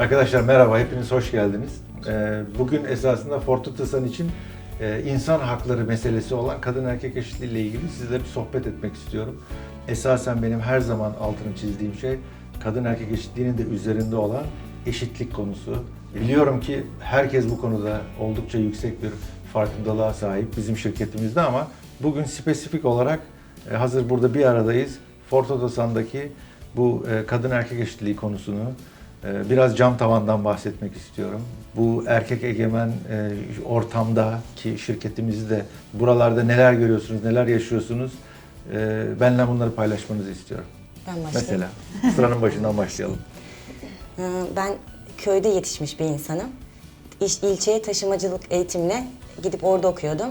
Arkadaşlar merhaba, hepiniz hoş geldiniz. Ee, Bugün esasında Fortutasan için e, insan hakları meselesi olan kadın erkek eşitliği ile ilgili sizle bir sohbet etmek istiyorum. Esasen benim her zaman altını çizdiğim şey kadın erkek eşitliğinin de üzerinde olan eşitlik konusu. Biliyorum ki herkes bu konuda oldukça yüksek bir farkındalığa sahip bizim şirketimizde ama bugün spesifik olarak e, hazır burada bir aradayız. Ford Otosan'daki bu e, kadın erkek eşitliği konusunu biraz cam tavandan bahsetmek istiyorum. Bu erkek egemen e, ortamda ki şirketimizde buralarda neler görüyorsunuz, neler yaşıyorsunuz e, benimle bunları paylaşmanızı istiyorum. Ben başlayayım. Mesela sıranın başından başlayalım. Ee, Ben köyde yetişmiş bir insanım. İş, ilçeye taşımacılık eğitimle gidip orada okuyordum.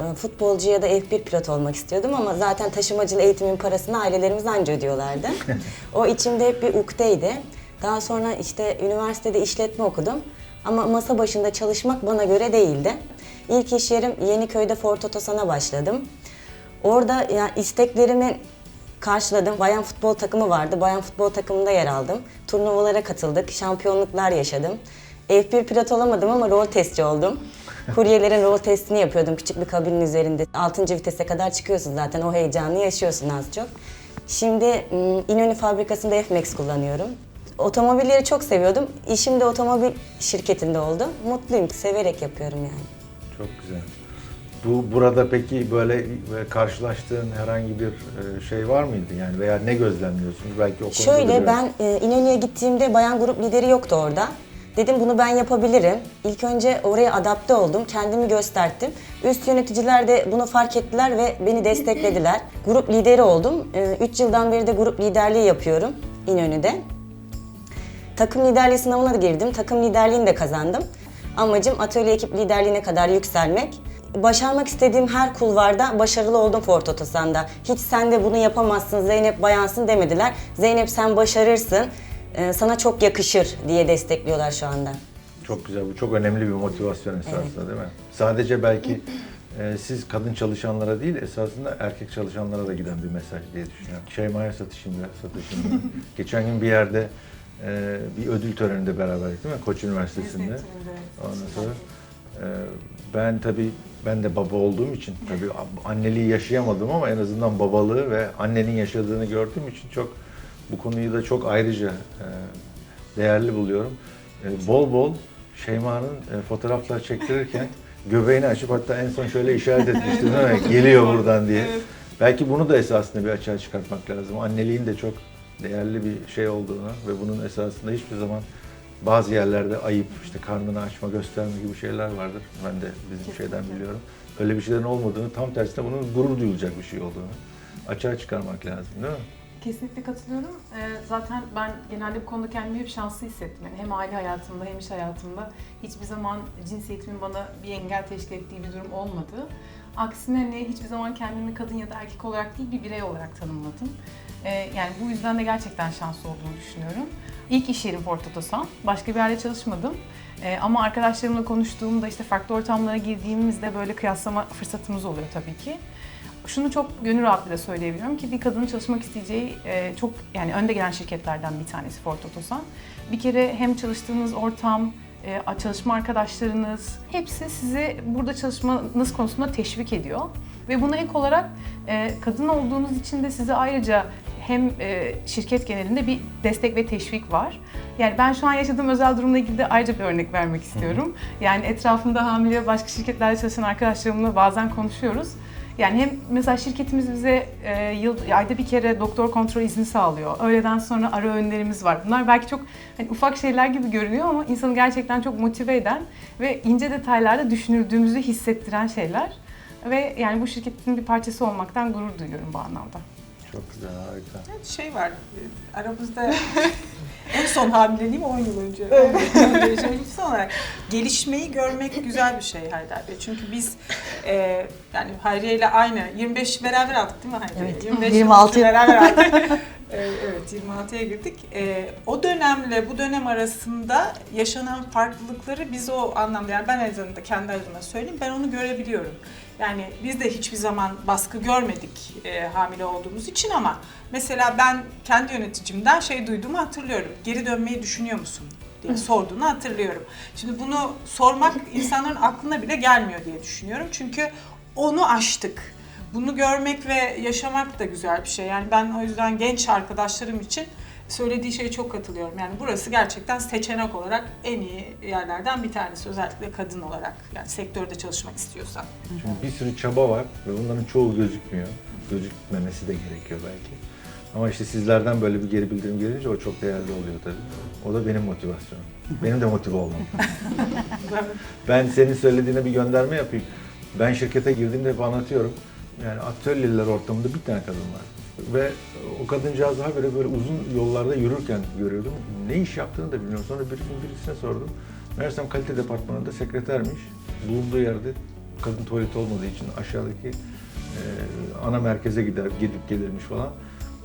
Ee, Futbolcu ya da F1 pilot olmak istiyordum ama zaten taşımacılık eğitimin parasını ailelerimiz anca ödüyorlardı. o içimde hep bir ukdeydi. Daha sonra işte üniversitede işletme okudum. Ama masa başında çalışmak bana göre değildi. İlk iş yerim Yeniköy'de Ford Otosan'a başladım. Orada yani isteklerimi karşıladım. Bayan futbol takımı vardı. Bayan futbol takımında yer aldım. Turnuvalara katıldık. Şampiyonluklar yaşadım. F1 pilot olamadım ama rol testçi oldum. Kuryelerin rol testini yapıyordum küçük bir kabinin üzerinde. 6. vitese kadar çıkıyorsun zaten o heyecanı yaşıyorsun az çok. Şimdi ım, İnönü fabrikasında F-Max kullanıyorum. Otomobilleri çok seviyordum. İşim de otomobil şirketinde oldu. Mutluyum, severek yapıyorum yani. Çok güzel. Bu burada peki böyle, karşılaştığın herhangi bir e, şey var mıydı yani veya ne gözlemliyorsunuz belki o konuda da Şöyle ben e, İnönü'ye gittiğimde bayan grup lideri yoktu orada. Dedim bunu ben yapabilirim. İlk önce oraya adapte oldum, kendimi gösterdim. Üst yöneticiler de bunu fark ettiler ve beni desteklediler. Grup lideri oldum. 3 yıldan beri de grup liderliği yapıyorum İnönü'de. Takım liderliği sınavına da girdim. Takım liderliğini de kazandım. Amacım atölye ekip liderliğine kadar yükselmek. Başarmak istediğim her kulvarda başarılı oldum Ford Otosan'da. Hiç sen de bunu yapamazsın Zeynep bayansın demediler. Zeynep sen başarırsın, e, sana çok yakışır diye destekliyorlar şu anda. Çok güzel, bu çok önemli bir motivasyon esasında değil mi? Sadece belki e, siz kadın çalışanlara değil, esasında erkek çalışanlara da giden bir mesaj diye düşünüyorum. Şeyma'ya satışım biraz, satışım. Geçen gün bir yerde e, bir ödül töreninde beraberdik değil mi? Koç Üniversitesi'nde. Ondan sonra e, ben tabii ben de baba olduğum için tabii anneliği yaşayamadım ama en azından babalığı ve annenin yaşadığını gördüğüm için çok bu konuyu da çok ayrıca e, değerli buluyorum. E, bol bol Şeyma'nın e, fotoğraflar çektirirken göbeğini açıp hatta en son şöyle işaret etmiştim değil mi? Geliyor buradan diye. Belki bunu da esasında bir açığa çıkartmak lazım. Anneliğin de çok değerli bir şey olduğunu ve bunun esasında hiçbir zaman bazı yerlerde ayıp, işte karnını açma, gösterme gibi şeyler vardır. Ben de bizim şeyden biliyorum. Öyle bir şeylerin olmadığını, tam tersine bunun gurur duyulacak bir şey olduğunu açığa çıkarmak lazım değil mi? Kesinlikle katılıyorum. Ee, zaten ben genelde bu konuda kendimi hep şanslı hissettim. Yani hem aile hayatımda hem iş hayatımda hiçbir zaman cinsiyetimin bana bir engel teşkil ettiği bir durum olmadı. Aksine hani hiçbir zaman kendimi kadın ya da erkek olarak değil bir birey olarak tanımladım. Ee, yani bu yüzden de gerçekten şanslı olduğunu düşünüyorum. İlk iş yerim Ford Otosan. Başka bir yerde çalışmadım. Ee, ama arkadaşlarımla konuştuğumda işte farklı ortamlara girdiğimizde böyle kıyaslama fırsatımız oluyor tabii ki şunu çok gönül rahatlığıyla söyleyebiliyorum ki bir kadının çalışmak isteyeceği e, çok yani önde gelen şirketlerden bir tanesi Ford Otosan. Bir kere hem çalıştığınız ortam, çalışma arkadaşlarınız hepsi sizi burada çalışmanız konusunda teşvik ediyor. Ve buna ek olarak e, kadın olduğunuz için de size ayrıca hem e, şirket genelinde bir destek ve teşvik var. Yani ben şu an yaşadığım özel durumla ilgili de ayrıca bir örnek vermek istiyorum. Yani etrafımda hamile başka şirketlerde çalışan arkadaşlarımla bazen konuşuyoruz. Yani hem mesela şirketimiz bize e, yıl, ayda bir kere doktor kontrol izni sağlıyor. Öğleden sonra ara öğünlerimiz var. Bunlar belki çok hani ufak şeyler gibi görünüyor ama insanı gerçekten çok motive eden ve ince detaylarda düşünüldüğümüzü hissettiren şeyler. Ve yani bu şirketin bir parçası olmaktan gurur duyuyorum bu anlamda. Çok güzel, harika. Evet, şey var, e, aramızda en son hamileliğim 10 yıl önce. Son olarak gelişmeyi görmek güzel bir şey Haydar Bey. Çünkü biz e, yani Hayriye ile aynı 25 beraber aldık değil mi Hayriye? Evet. 25 26. yıl beraber aldık. E, evet 26'ya girdik. E, o dönemle bu dönem arasında yaşanan farklılıkları biz o anlamda yani ben en azından kendi adıma söyleyeyim ben onu görebiliyorum. Yani biz de hiçbir zaman baskı görmedik e, hamile olduğumuz için ama mesela ben kendi yöneticimden şey duyduğumu hatırlıyorum. Geri dönmeyi düşünüyor musun? diye sorduğunu hatırlıyorum. Şimdi bunu sormak insanların aklına bile gelmiyor diye düşünüyorum. Çünkü onu aştık. Bunu görmek ve yaşamak da güzel bir şey. Yani ben o yüzden genç arkadaşlarım için söylediği şeye çok katılıyorum. Yani burası gerçekten seçenek olarak en iyi yerlerden bir tanesi. Özellikle kadın olarak yani sektörde çalışmak istiyorsan. Çünkü bir sürü çaba var ve bunların çoğu gözükmüyor. Gözükmemesi de gerekiyor belki. Ama işte sizlerden böyle bir geri bildirim gelince o çok değerli oluyor tabii. O da benim motivasyonum. Benim de motive olmam. Ben senin söylediğine bir gönderme yapayım. Ben şirkete girdiğimde hep anlatıyorum. Yani atölyeler ortamında bir tane kadın var. Ve o kadıncağız daha böyle böyle uzun yollarda yürürken görüyordum. Ne iş yaptığını da bilmiyorum. Sonra bir gün birisine sordum. Meğersem kalite departmanında sekretermiş. Bulunduğu yerde kadın tuvaleti olmadığı için aşağıdaki e, ana merkeze gider, gidip gelirmiş falan.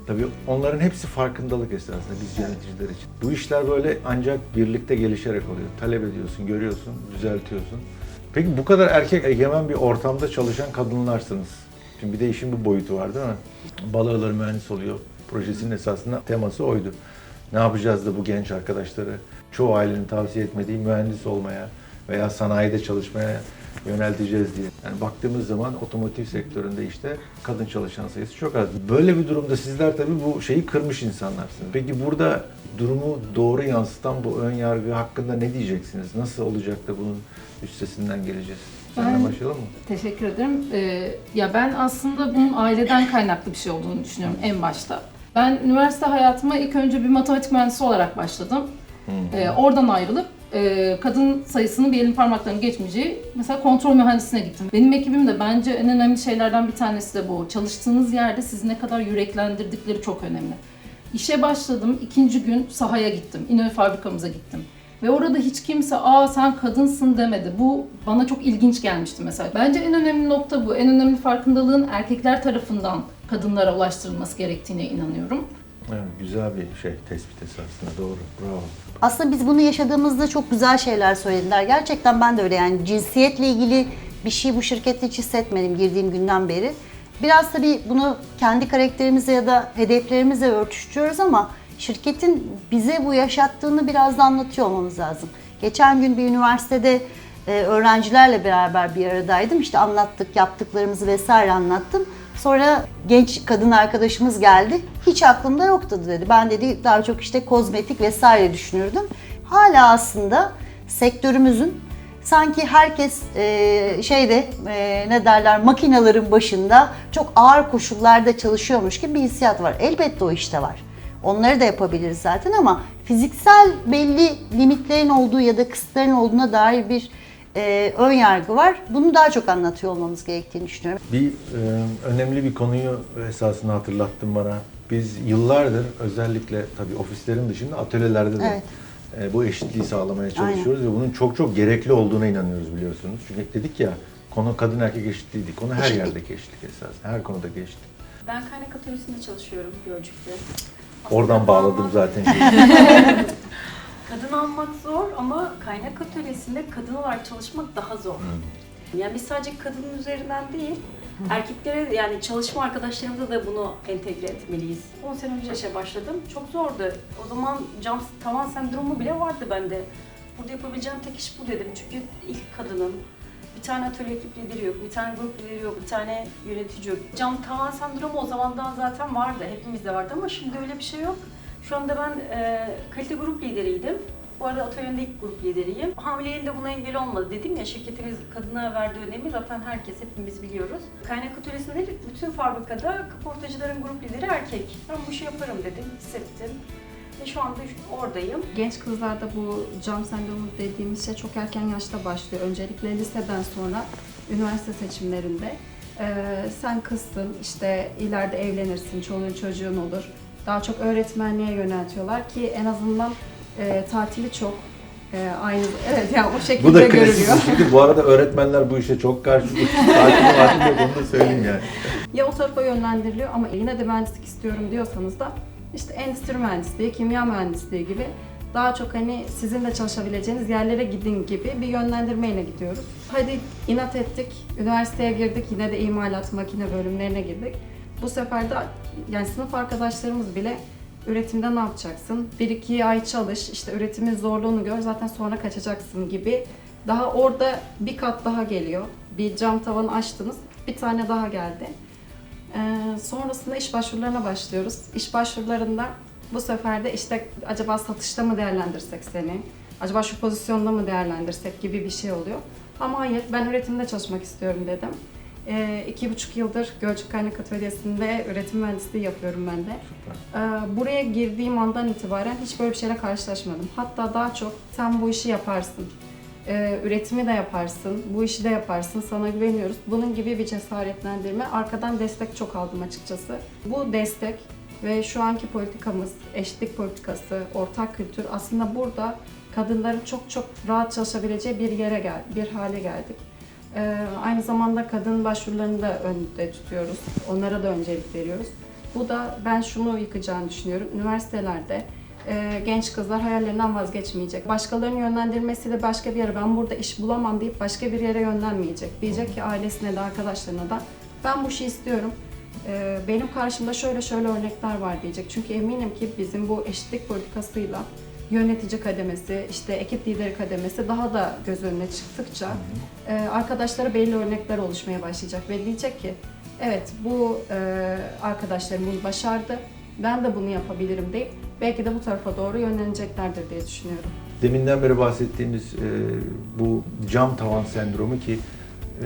Tabii onların hepsi farkındalık esasında biz yöneticiler için. Bu işler böyle ancak birlikte gelişerek oluyor. Talep ediyorsun, görüyorsun, düzeltiyorsun. Peki bu kadar erkek egemen bir ortamda çalışan kadınlarsınız. Şimdi bir de işin bu boyutu var değil mi? Balığaları mühendis oluyor. Projesinin esasında teması oydu. Ne yapacağız da bu genç arkadaşları çoğu ailenin tavsiye etmediği mühendis olmaya veya sanayide çalışmaya yönelteceğiz diye. Yani baktığımız zaman otomotiv sektöründe işte kadın çalışan sayısı çok az. Böyle bir durumda sizler tabii bu şeyi kırmış insanlarsınız. Peki burada durumu doğru yansıtan bu ön yargı hakkında ne diyeceksiniz? Nasıl olacak da bunun üstesinden geleceğiz? Ben- başlayalım mı? Teşekkür ederim. Ee, ya ben aslında bunun aileden kaynaklı bir şey olduğunu düşünüyorum en başta. Ben üniversite hayatıma ilk önce bir matematik mühendisi olarak başladım. Ee, oradan ayrılıp e, kadın sayısının bir elin parmaklarını geçmeyeceği mesela kontrol mühendisine gittim. Benim ekibim de bence en önemli şeylerden bir tanesi de bu. Çalıştığınız yerde sizi ne kadar yüreklendirdikleri çok önemli. İşe başladım, ikinci gün sahaya gittim. İnönü fabrikamıza gittim. Ve orada hiç kimse aa sen kadınsın demedi. Bu bana çok ilginç gelmişti mesela. Bence en önemli nokta bu. En önemli farkındalığın erkekler tarafından kadınlara ulaştırılması gerektiğine inanıyorum. Evet, güzel bir şey tespit esasında doğru. Bravo. Aslında biz bunu yaşadığımızda çok güzel şeyler söylediler. Gerçekten ben de öyle yani cinsiyetle ilgili bir şey bu şirkette hiç hissetmedim girdiğim günden beri. Biraz tabii bunu kendi karakterimizle ya da hedeflerimizle örtüştürüyoruz ama şirketin bize bu yaşattığını biraz da anlatıyor olmamız lazım. Geçen gün bir üniversitede e, öğrencilerle beraber bir aradaydım. İşte anlattık, yaptıklarımızı vesaire anlattım. Sonra genç kadın arkadaşımız geldi. Hiç aklımda yoktu dedi. Ben dedi daha çok işte kozmetik vesaire düşünürdüm. Hala aslında sektörümüzün sanki herkes e, şeyde e, ne derler makinelerin başında çok ağır koşullarda çalışıyormuş gibi bir hissiyat var. Elbette o işte var. Onları da yapabiliriz zaten ama fiziksel belli limitlerin olduğu ya da kısıtların olduğuna dair bir e, ön yargı var. Bunu daha çok anlatıyor olmamız gerektiğini düşünüyorum. Bir e, önemli bir konuyu esasında hatırlattın bana. Biz yıllardır özellikle tabii ofislerin dışında atölyelerde de Evet. e, bu eşitliği sağlamaya çalışıyoruz ve bunun çok çok gerekli olduğuna inanıyoruz biliyorsunuz. Çünkü dedik ya konu kadın erkek eşitliği değil. Konu her Eşitlik. yerdeki eşitlik esasında. Her konudaki eşitlik. Ben kaynak atölyesinde çalışıyorum Gölcük'te. Oradan bağladım zaten. Kadın almak zor ama kaynak atölyesinde kadın olarak çalışmak daha zor. Yani biz sadece kadının üzerinden değil, erkeklere yani çalışma arkadaşlarımıza da bunu entegre etmeliyiz. 10 sene önce işe başladım. Çok zordu. O zaman cam tavan sendromu bile vardı bende. Burada yapabileceğim tek iş bu dedim. Çünkü ilk kadının. Tane atölye ekip lideri yok, bir tane grup lideri yok, bir tane yönetici yok. Cam tavan sendromu o zamandan zaten vardı, hepimizde vardı ama şimdi öyle bir şey yok. Şu anda ben e, kalite grup lideriydim. Bu arada atölyenin de ilk grup lideriyim. Hamileliğin de buna engel olmadı. Dedim ya şirketimiz kadına verdiği önemi zaten herkes, hepimiz biliyoruz. Kaynak atölyesinde bütün fabrikada kaportacıların grup lideri erkek. Ben bu işi yaparım dedim, hissettim. Ve şu anda oradayım. Genç kızlarda bu cam sendromu dediğimiz şey çok erken yaşta başlıyor. Öncelikle liseden sonra üniversite seçimlerinde. Ee, sen kızsın, işte ileride evlenirsin, çoluğun çocuğun olur. Daha çok öğretmenliğe yöneltiyorlar ki en azından e, tatili çok. E, aynı, evet yani o şekilde bu da görülüyor. klasik. Çünkü bu arada öğretmenler bu işe çok karşı. Tatil matil yok onu da söyleyeyim yani. Ya o tarafa yönlendiriliyor ama yine de mühendislik istiyorum diyorsanız da işte endüstri mühendisliği, kimya mühendisliği gibi daha çok hani sizin de çalışabileceğiniz yerlere gidin gibi bir yönlendirmeyle gidiyoruz. Hadi inat ettik, üniversiteye girdik, yine de imalat, makine bölümlerine girdik. Bu sefer de yani sınıf arkadaşlarımız bile Üretimde ne yapacaksın? Bir iki ay çalış, işte üretimin zorluğunu gör, zaten sonra kaçacaksın gibi. Daha orada bir kat daha geliyor. Bir cam tavanı açtınız, bir tane daha geldi. Ee, sonrasında iş başvurularına başlıyoruz. İş başvurularında bu sefer de işte acaba satışta mı değerlendirsek seni, acaba şu pozisyonda mı değerlendirsek gibi bir şey oluyor. Ama hayır, ben üretimde çalışmak istiyorum dedim. Ee, iki buçuk yıldır Gölcük Kaynak Atölyesi'nde üretim mühendisliği yapıyorum ben de. Ee, buraya girdiğim andan itibaren hiç böyle bir şeyle karşılaşmadım. Hatta daha çok sen bu işi yaparsın, ee, üretimi de yaparsın, bu işi de yaparsın, sana güveniyoruz. Bunun gibi bir cesaretlendirme, arkadan destek çok aldım açıkçası. Bu destek ve şu anki politikamız, eşitlik politikası, ortak kültür aslında burada kadınların çok çok rahat çalışabileceği bir yere gel, bir hale geldik. Ee, aynı zamanda kadın başvurularını da önde tutuyoruz. Onlara da öncelik veriyoruz. Bu da ben şunu yıkacağını düşünüyorum. Üniversitelerde e, genç kızlar hayallerinden vazgeçmeyecek. Başkalarının yönlendirmesiyle başka bir yere ben burada iş bulamam deyip başka bir yere yönlenmeyecek. Diyecek ki ailesine de arkadaşlarına da ben bu işi istiyorum. E, benim karşımda şöyle şöyle örnekler var diyecek. Çünkü eminim ki bizim bu eşitlik politikasıyla yönetici kademesi, işte ekip lideri kademesi daha da göz önüne çıktıkça e, arkadaşlara belli örnekler oluşmaya başlayacak ve diyecek ki evet bu e, arkadaşlarım bunu başardı, ben de bunu yapabilirim deyip belki de bu tarafa doğru yönleneceklerdir diye düşünüyorum. Deminden beri bahsettiğimiz e, bu cam tavan sendromu ki e,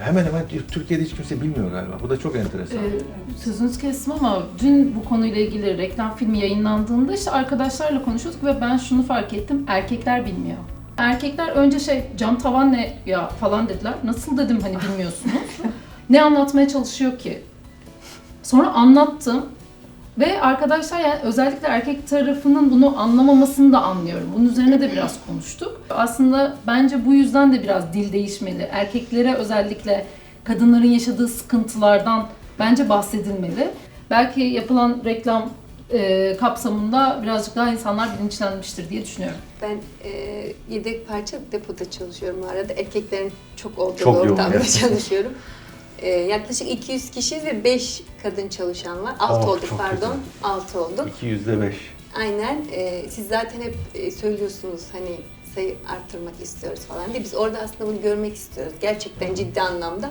hemen hemen Türkiye'de hiç kimse bilmiyor galiba. Bu da çok enteresan. Ee, sözünüzü kestim ama dün bu konuyla ilgili reklam filmi yayınlandığında işte arkadaşlarla konuşuyorduk ve ben şunu fark ettim. Erkekler bilmiyor. Erkekler önce şey cam tavan ne ya falan dediler. Nasıl dedim hani bilmiyorsunuz. ne anlatmaya çalışıyor ki? Sonra anlattım. Ve arkadaşlar yani özellikle erkek tarafının bunu anlamamasını da anlıyorum. Bunun üzerine de biraz konuştuk. Aslında bence bu yüzden de biraz dil değişmeli. Erkeklere özellikle kadınların yaşadığı sıkıntılardan bence bahsedilmeli. Belki yapılan reklam e, kapsamında birazcık daha insanlar bilinçlenmiştir diye düşünüyorum. Ben e, yedek parça depoda çalışıyorum arada. Erkeklerin çok olduğu Çok yoğun, ortamda gerçekten. çalışıyorum. E, yaklaşık 200 kişi ve 5 kadın çalışan var. 6 Oh, olduk çok pardon. 6 olduk. 200'de 5. Aynen. E, siz zaten hep e, söylüyorsunuz hani sayı arttırmak istiyoruz falan diye. Biz orada aslında bunu görmek istiyoruz. Gerçekten ciddi anlamda.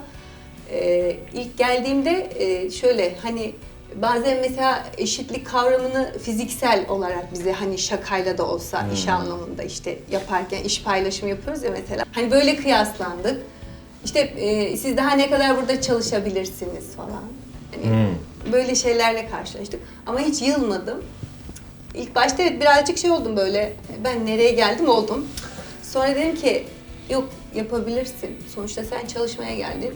E, ilk geldiğimde e, şöyle hani bazen mesela eşitlik kavramını fiziksel olarak bize hani şakayla da olsa iş anlamında işte yaparken iş paylaşımı yapıyoruz ya mesela. Hani böyle kıyaslandık. İşte e, siz daha ne kadar burada çalışabilirsiniz falan. Hani böyle şeylerle karşılaştık. Ama hiç yılmadım. İlk başta evet birazcık şey oldum böyle. Ben nereye geldim oldum. Sonra dedim ki yok yapabilirsin. Sonuçta sen çalışmaya geldin.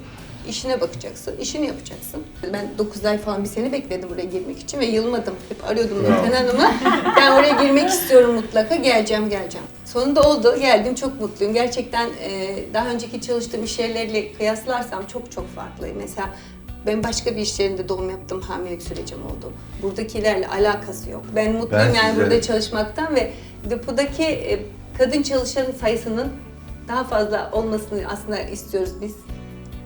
İşine bakacaksın, işini yapacaksın. Ben 9 ay falan bir sene bekledim buraya girmek için ve yılmadım. Hep arıyordum. Nurten Hanım'ı. Ben oraya girmek istiyorum mutlaka, geleceğim, geleceğim. Sonunda oldu, geldim çok mutluyum. Gerçekten e, daha önceki çalıştığım iş yerleriyle kıyaslarsam çok çok farklı. Mesela ben başka bir iş yerinde doğum yaptım, hamilelik sürecim oldu. Buradakilerle alakası yok. Ben mutluyum Ben yani size- burada çalışmaktan ve depodaki e, kadın çalışan sayısının daha fazla olmasını aslında istiyoruz biz.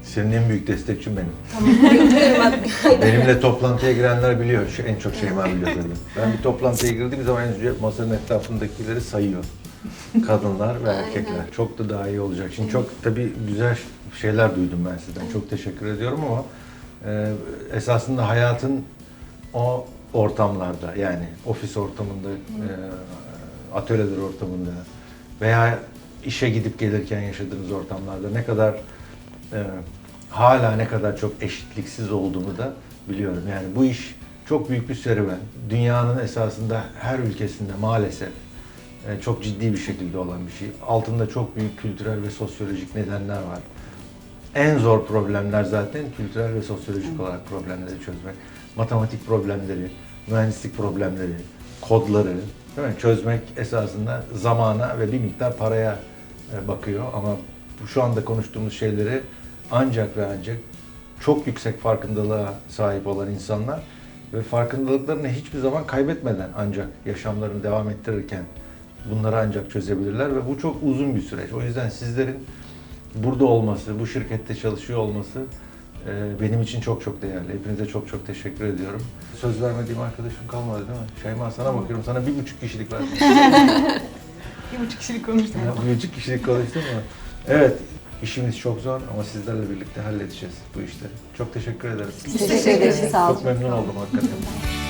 Senin en büyük destekçin benim. Tamam. Benimle toplantıya girenler biliyor. Şu en çok Şeyma biliyor tabii. Ben bir toplantıya girdiğim zaman en önce masanın etrafındakileri sayıyor. Kadınlar ve Aynen. erkekler. Çok da daha iyi olacak. Şimdi çok tabii güzel şeyler duydum ben sizden. Çok teşekkür ediyorum ama e, esasında hayatın o ortamlarda yani ofis ortamında, e, atölyeler ortamında veya işe gidip gelirken yaşadığınız ortamlarda ne kadar e, hala ne kadar çok eşitliksiz olduğunu da biliyorum. Yani bu iş çok büyük bir serüven. Dünyanın esasında her ülkesinde maalesef e, çok ciddi bir şekilde olan bir şey. Altında çok büyük kültürel ve sosyolojik nedenler var. En zor problemler zaten kültürel ve sosyolojik olarak problemleri çözmek. Matematik problemleri, mühendislik problemleri, kodları değil mi? çözmek esasında zamana ve bir miktar paraya e, bakıyor. Ama şu anda konuştuğumuz şeyleri ancak ve ancak çok yüksek farkındalığa sahip olan insanlar ve farkındalıklarını hiçbir zaman kaybetmeden ancak yaşamlarını devam ettirirken bunları ancak çözebilirler ve bu çok uzun bir süreç. O yüzden sizlerin burada olması, bu şirkette çalışıyor olması e, benim için çok çok değerli. Hepinize çok çok teşekkür ediyorum. Söz vermediğim arkadaşım kalmadı değil mi? Şeyma sana bakıyorum. Sana bir buçuk kişilik verdim. Bir buçuk kişilik konuştum. Ya, bir buçuk kişilik konuştum mu? Evet. İşimiz çok zor ama sizlerle birlikte halledeceğiz bu işleri. Çok teşekkür ederim. Teşekkür ederiz. Sağ olun. Çok memnun oldum hakikaten.